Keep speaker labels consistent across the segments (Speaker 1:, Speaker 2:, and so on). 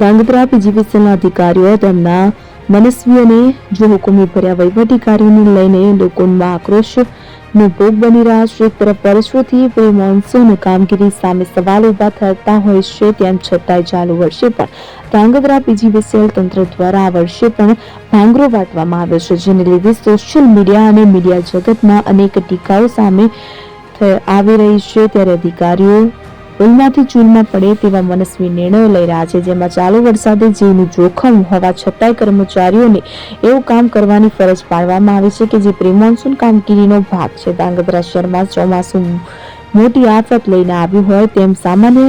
Speaker 1: ધાંગધ્રા પીજીવીસીએલના અધિકારીઓ તેમના મનસ્વી અને જો હુકુમી ભર્યા વહીવટી કાર્યોને લઈને લોકોમાં આક્રોશનો ભોગ બની રહ્યા છે એક તરફ વર્ષોથી પ્રી મોન્સૂન કામગીરી સામે સવાલ ઊભા થતા હોય છે, તેમ છતાંય ચાલુ વર્ષે પણ ધાંગધ્રા પીજીવીસીએલ તંત્ર દ્વારા આ વર્ષે પણ ભાંગરો વાટવામાં આવ્યો છે, જેને લીધે સોશિયલ મીડિયા અને મીડિયા જગતમાં અનેક ટીકાઓ સામે આવી રહી છે. ત્યારે અધિકારીઓ પુલમાંથી ચૂલમાં પડે તેવા મનસ્વી નિર્ણયો લઈ રહ્યા છે, જેમાં ચાલુ વરસાદે જીવનું જોખમ હોવા છતાંય કર્મચારીઓને એવું કામ કરવાની ફરજ પાડવામાં આવી છે કે જે પ્રિમોન્સૂન કામગીરીનો ભાગ છે. ધાંગધ્રા શહેરમાં ચોમાસું મોટી આફત લઈને આવ્યું હોય તેમ સામાન્ય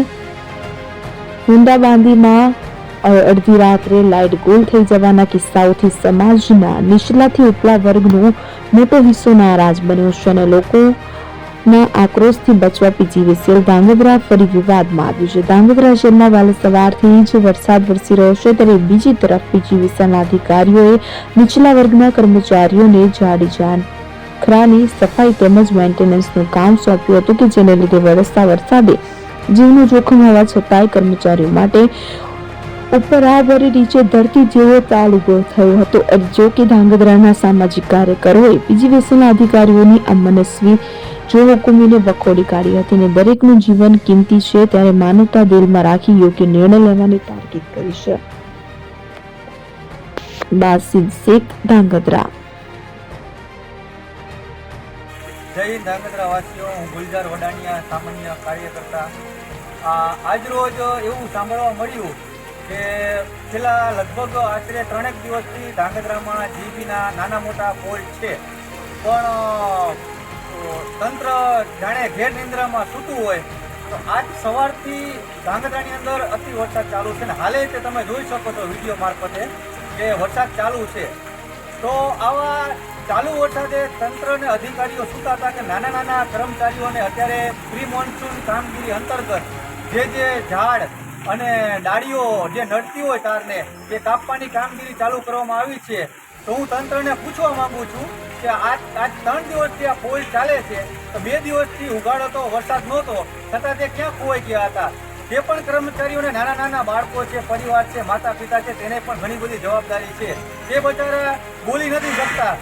Speaker 1: બુંદાબાંધીમાં અડધી રાત્રે લાઇટ ગોલ થઈ જવાના કિસ્સાઓથી સમાજના નીચલાથી ઉપલા વર્ગનો મોટો હિસ્સો નારાજ બન્યો છે અને લોકોના આક્રોશથી બચવા પીજીવીસીએલ ધાંગધ્રા ફરી વિવાદમાં આવ્યું છે. ધાંગધ્રા શહેરમાં વહેલી સવારથી જ વરસાદ વરસી રહ્યો છે ત્યારે બીજી તરફ પીજીવીસીએલના અધિકારીઓએ નીચલા વર્ગના કર્મચારીઓને જાડી જાન ખરાની સફાઈ તેમજ મેન્ટેનન્સનું કામ સોંપ્યું હતું કે જેને લીધે વરસતા વરસાદે જીવનું જોખમ હોવા છતાંય કર્મચારીઓ માટે ઉપર આ વરી નીચે ધરતી જેવો તાલ ઊભો થયો હતો. અને જો કે ધાંગધ્રાના સામાજિક કાર્યકરોએ પીજીવીસીના અધિકારીઓની આ મનસ્વી જો હુકુમીને વખોડી કાઢી હતી અને દરેકનું જીવન કિંમતી છે, ત્યારે માનવતા દિલમાં રાખી યોગ્ય નિર્ણય લેવાની તાકીદ કરી છે. બાસિદ શેખ, ધાંગધ્રા.
Speaker 2: જય હિન્દ વાસીઓ હું ગુલજાર વડાણિયા, સામાન્ય કાર્યકર્તા. આજરોજ એવું સાંભળવા મળ્યું કે છેલ્લા લગભગ આશરે ત્રણેક દિવસથી ધાંગધ્રામાં જીબીના નાના મોટા ફોલ્ટ છે. પણ તંત્ર જાણે ઘેર નિંદ્રામાં સૂતું હોય, તો આજ સવારથી ધાંગધ્રાની અંદર અતિ વરસાદ ચાલુ છે ને હાલે તે તમે જોઈ શકો છો વીડિયો મારફતે કે વરસાદ ચાલુ છે. તો આવા ચાલુ વરસાદે તંત્ર અને અધિકારીઓ સૂતા હતા કે નાના નાના કર્મચારીઓને અત્યારે પ્રી મોન્સૂન કામગીરી અંતર્ગત જે જે ઝાડ અને ડાળીઓ જે નડતી હોય તારને એ કાપવાની કામગીરી ચાલુ કરવામાં આવી છે. તો હું તંત્રને પૂછવા માંગુ છું કે આજ આજ ત્રણ દિવસથી આ પોલ ચાલે છે, તો બે દિવસથી ઉગાડો તો વરસાદ નહોતો, છતાં તે ક્યાં ખોવાઈ ગયા હતા? જે પણ કર્મચારીઓને નાના નાના બાળકો છે, પરિવાર છે માતા પિતા છે, તેને પણ ઘણી બધી જવાબદારી છે. તે બચારા બોલી નથી શકતા.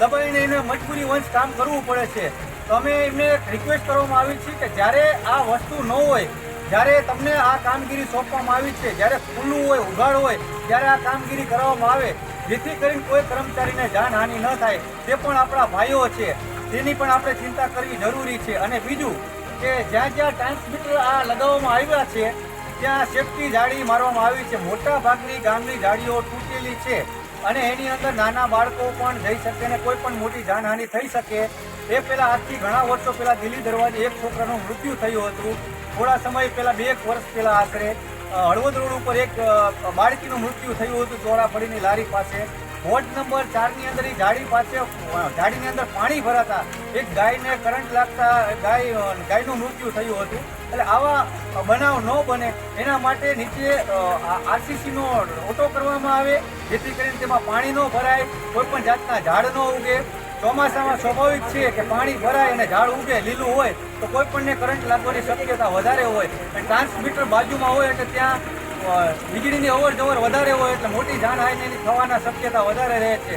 Speaker 2: દબાઈને એને મજબૂરી વંશ કામ કરવું પડે છે. તો અમે એમને રિક્વેસ્ટ કરવામાં આવી છે કે જ્યારે આ વસ્તુ ન હોય જ્યારે તમને આ કામગીરી સોંપવામાં આવી છે, જ્યારે ખુલ્લું હોય, ઉઘાડ હોય, ત્યારે આ કામગીરી કરવામાં આવે. જેથી કરીને કોઈ કર્મચારીને જાનહાનિ ન થાય. તે પણ આપણા ભાઈઓ છે. તેની પણ આપણે ચિંતા કરવી જરૂરી છે. અને બીજું કે જ્યાં જ્યાં ટ્રાન્સમીટર આ લગાવવામાં આવ્યા છે, ત્યાં સેફટી જાળી મારવામાં આવી છે. મોટા ભાગની ગામની જાળીઓ તૂટેલી છે. અને એની અંદર નાના બાળકો પણ જઈ શકે અને કોઈ પણ મોટી જાનહાનિ થઈ શકે. એ પહેલાં આજથી ઘણા વર્ષો પહેલાં દિલ્હી દરવાજે એક છોકરાનું મૃત્યુ થયું હતું. થોડા સમય પહેલાં, બે એક વર્ષ પહેલાં આશરે હળવદ રોડ ઉપર એક બાળકીનું મૃત્યુ થયું હતું ચોરાફળીની લારી પાસે. વોર્ડ નંબર ચારની અંદર એ ગાડી પાસે ગાડીની અંદર પાણી ભરાતા એક ગાયને કરંટ લાગતા ગાય ગાયનું મૃત્યુ થયું હતું. એટલે આવા બનાવ ન બને. એના માટે નીચે આરસીસીનો ઓટો કરવામાં આવે, જેથી કરીને તેમાં પાણી ન ભરાય, કોઈ પણ જાતના ઝાડ ન ઉગે. ચોમાસામાં સ્વાભાવિક છે કે પાણી ભરાય અને ઝાડ ઉગે, લીલું હોય, તો કોઈ પણને કરંટ લાગવાની શક્યતા વધારે હોય. અને ટ્રાન્સમીટર બાજુમાં હોય એટલે ત્યાં વીજળીની અવર જવર વધારે હોય એટલે મોટી જાનહાનિની થવાના શક્યતા વધારે રહે છે.